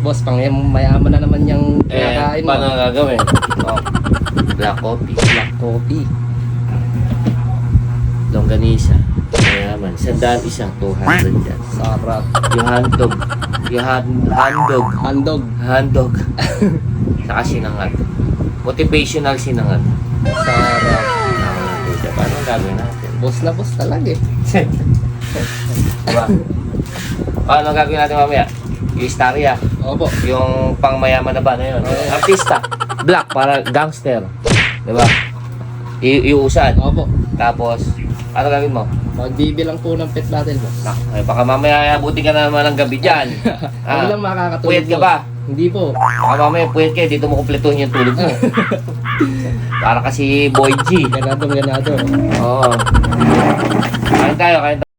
Boss, pang mayaman na naman yung Eh, kinakain mo. paano gagawin? Oh, black coffee. Black coffee. Longganisa. Mayaman. Sandaan isa, 200 yan. Sarap. Yung handog. Yung hand, handog. Handog. Handog. Saka sinangag. Motivational sinangag. Sarap. Siya. Paano gagawin natin? Boss na boss talaga eh. diba? Paano gagawin natin mamaya? Yung istorya. Opo. Yung pangmayaman na ba na yun? Oo. Artista. Black para gangster. Diba? I iusan. Opo. Tapos, ano gagawin mo? Magbibilang po ng pet battle boss. Nak, ay, baka mamaya abutin ka na naman ng gabi dyan. Ano lang makakatulog Puyat ka ba? Hindi po. Baka mamaya puyat ka, dito mo kumpletuhin yung tulog mo. Para kasi Boy G. Ganadong ganado. Oo. Kain tayo, kain tayo.